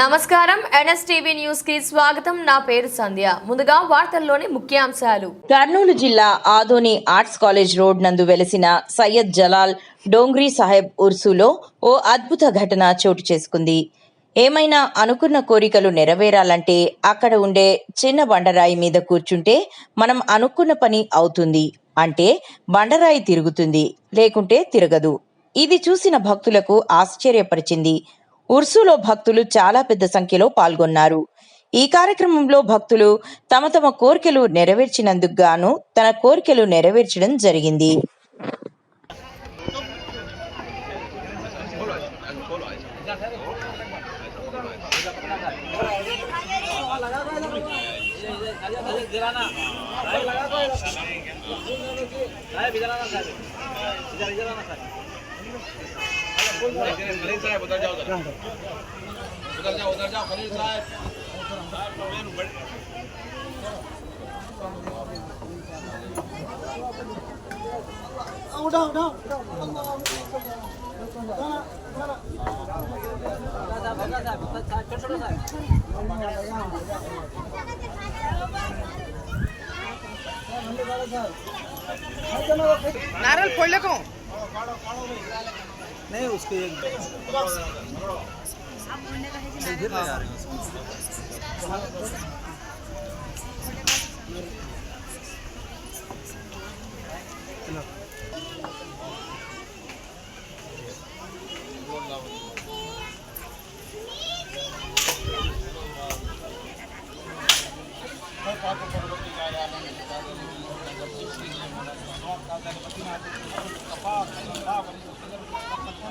నమస్కారం. ఎన్ఎస్టీవీ న్యూస్కి స్వాగతం. నా పేరు సంధ్య. ముందుగా వార్తల్లోని ముఖ్యాంశాలు. కర్నూలు జిల్లా ఆదోని ఆర్ట్స్ కాలేజ్ రోడ్ నందు వెలసిన సయ్యద్ జలాల్ డోంగ్రీ సాహెబ్ ఉర్సులో ఓ అద్భుత ఘటన చోటు చేసుకుంది. ఏమైనా అనుకున్న కోరికలు నెరవేరాలంటే అక్కడ ఉండే చిన్న బండరాయి మీద కూర్చుంటే మనం అనుకున్న పని అవుతుంది. అంటే బండరాయి తిరుగుతుంది లేకుంటే తిరగదు. ఇది చూసిన భక్తులకు ఆశ్చర్యపరిచింది. ఉర్సులో భక్తులు చాలా పెద్ద సంఖ్యలో పాల్గొన్నారు. ఈ కార్యక్రమంలో భక్తులు తమ తమ కోరికలు నెరవేర్చినందుకు గాను తన కోరికలు నెరవేర్చడం జరిగింది. ખલીલ સાહેબ ઉધર જાઓ ઉધર જાઓ ઉધર જાઓ ખલીલ સાહેબ ઉઠાવ નારલ ફોડ લે કહું नहीं उसके एक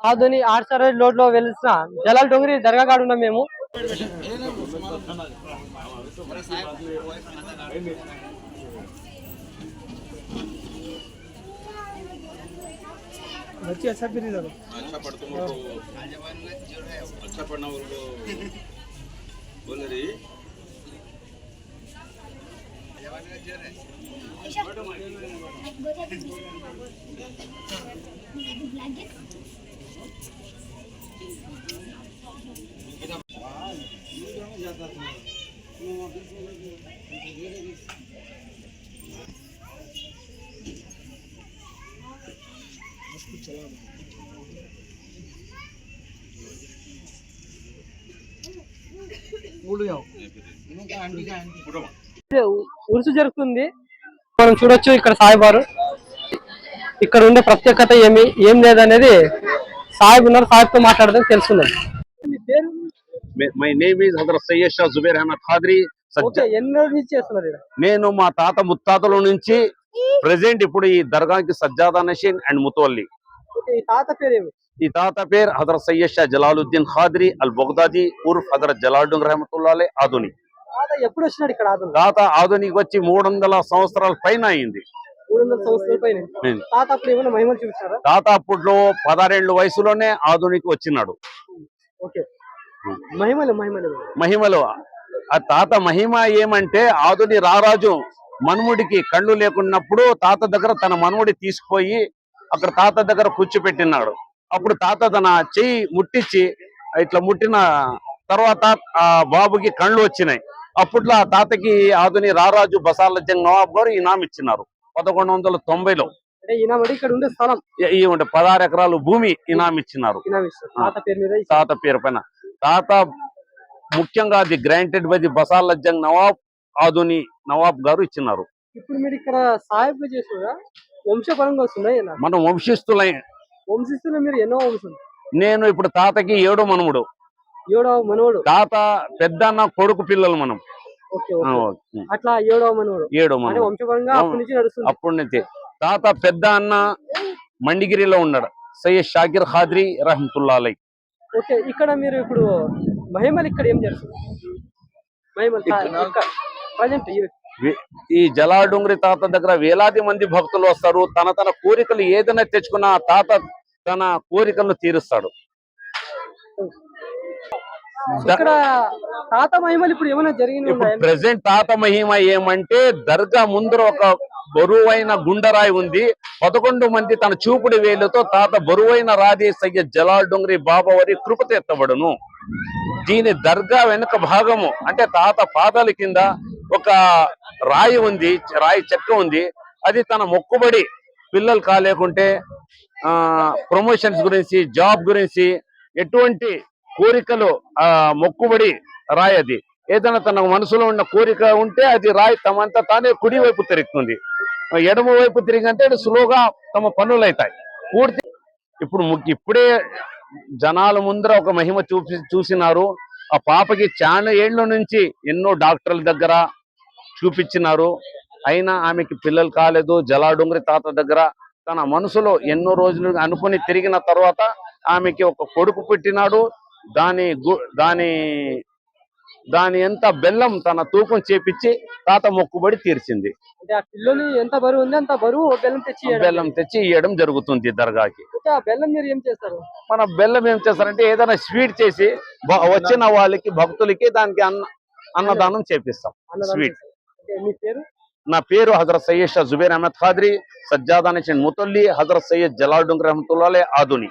ఆధుని ఆర్సర్ రోడ్లో వెలిసిన జలాల్ డొంగరి దర్గా కాడ ఉన్నాం మేము बच्चे अच्छा फिर इधर अच्छा पढ़ तुम लोग अच्छा पढ़ना उनको बोल रही ఉరుసు జరుగుతుంది. మనం చూడొచ్చు ఇక్కడ సాయిబారు. ఇక్కడ ఉండే ప్రత్యేకత ఏమి ఏం లేదనేది సాహిబ్ ఉన్నారు సాహిబ్తో మాట్లాడదని తెలుసుకుందాం my name is Hazrat Syed Shah Zubair Ahmed Qadri నేను మా తాత ముత్తాతల నుంచి ప్రెసెంట్ ఇప్పుడు ఈ దర్గాకి సజ్జాదా నషీన్ అండ్ ముతవల్లి. ఈ తాత పేరు హజరత్ సయ్యద్ షా జలాలుద్దీన్ ఖాద్రి అల్ బొగ్దాది ఉర్ఫ్ హజరత్ జలాలుద్దీన్ రహమతుల్లాలే ఆధుని ఎప్పుడు వచ్చినాడు ఇక్కడ తాత ఆధునికి వచ్చి మూడు వందల సంవత్సరాల పైన. అయింది. తాత అప్పట్లో పదహారేళ్ళ వయసులోనే ఆధునికి వచ్చినాడు. మహిమలు మహిమలు. మహిమలో. ఆ తాత మహిమ ఏమంటే ఆదుని రారాజు మనుముడికి కళ్ళు లేకున్నప్పుడు తాత దగ్గర తన మనుముడి తీసుకుపోయి అక్కడ తాత దగ్గర కూర్చోపెట్టినాడు. అప్పుడు తాత తన చెయ్యి ముట్టించి ఇట్లా ముట్టిన తర్వాత ఆ బాబుకి కళ్ళు వచ్చినాయి. అప్పట్లో ఆ తాతకి ఆదుని రారాజు బసాల జంగ్ నవాబ్ గారు ఇనాం ఇచ్చినారు. పదకొండు వందల తొంభైలో. ఉండే ఈ పదహారు ఎకరాలు భూమి ఇనాం ఇచ్చినారు. ఈనామిస్తారు తాత పేరు మీద ఈ తాత పేరు పైన. తాత ముఖ్యంగా అది granted by the Basalat Jung Nawab Adoni Nawab గారు ఇచ్చినారు. ఇప్పుడు మీరు ఇక్కడ సాహిబ్ చేస్తున్నా వంశపరంగా వస్తుందా ఇలా. మనం వంశిస్తులై వంశిస్తున్న మీరు ఎన్నో వంశం? నేను ఇప్పుడు తాతకి ఏడో మనముడు. ఏడవ మనవడు. తాత పెద్దన్న కొడుకు పిల్లలు మనం. అట్లా ఏడవ మనవడు. ఏడో అంటే మనముడు వంశపరంగా అప్పటి నుంచి నడుస్తుంది. అప్పటి నుంచి. తాత పెద్ద అన్న మండిగిరిలో ఉన్నాడు. సయ్యద్ షాకిర్ ఖాద్రి రహమతుల్లా అలై ఓకే ఇక్కడ మీరు ఇప్పుడు మహిమలు ఇక్కడ ఏం చేస్తారు మహిమలు ప్రజెంట్ వే- ఈ జలాడుంగ్రి తాత దగ్గర వేలాది మంది భక్తులు వస్తారు. తన తన కోరికలు ఏదైనా తెచ్చుకున్న తాత తన కోరికలను తీరుస్తాడు. ఇక్కడ తాత మహిమలు ఇప్పుడు ఏమైనా జరిగింది ప్రెసెంట్ తాత మహిమ ఏమంటే దర్గా ముందర ఒక బరువైన గుండరాయి ఉంది. పదకొండు మంది తన చూపుడు వేలుతో తాత బరువైన రాజే సయ్యద్ జలాల్ డొంగ్రి దీని దర్గా వెనుక భాగము అంటే తాత పాదాల కింద ఒక రాయి ఉంది రాయి చెక్క ఉంది. అది తన మొక్కుబడి పిల్లలు కాలేకుంటే ఆ ప్రమోషన్స్ గురించి జాబ్ గురించి ఎటువంటి కోరికలు ఆ మొక్కుబడి రాయి అది. ఏదైనా తన మనసులో ఉన్న కోరిక ఉంటే అది రాయి తమంతా తానే కుడి వైపు తిరుగుతుంది. ఎడమ వైపు తిరిగి అంటే స్లోగా తమ పనులు అవుతాయి పూర్తి ఇప్పుడు ఇప్పుడే జనాల ముందర ఒక మహిమ చూపి చూసినారు. ఆ పాపకి చాలా ఏళ్ళ నుంచి ఎన్నో డాక్టర్ల దగ్గర చూపించినారు. అయినా ఆమెకి పిల్లలు కాలేదు జలాడుంగరి తాత దగ్గర. తన మనసులో ఎన్నో రోజులు అనుకుని తిరిగిన తర్వాత ఆమెకి ఒక కొడుకు పుట్టినాడు. దాని గు- దాని దాని ఎంత బెల్లం తన తూకం చేపించి తాత మొక్కుబడి తీర్చింది. ఎంత బరువు ఉంది అంత బరువు బెల్లం తెచ్చి. బెల్లం తెచ్చి ఇవ్వడం జరుగుతుంది దర్గాకి. ఓకే, ఆ బెల్లం మీరు ఏం చేస్తారు? మన బెల్లం ఏం చేస్తారంటే ఏదైనా స్వీట్ చేసి వచ్చిన వాళ్ళకి భక్తులకి దానికి అన్న అన్నదానం చేపిస్తాం. స్వీట్. నా పేరు హజరత్ సయ్యద్ షా జుబేర్ అహ్మద్ ఖాద్రి సజ్జాదా నుంచి ముతల్లి హజరత్ సయ్యద్ జలాల్ డుంగ్ రహమతుల్లా ఆదుని.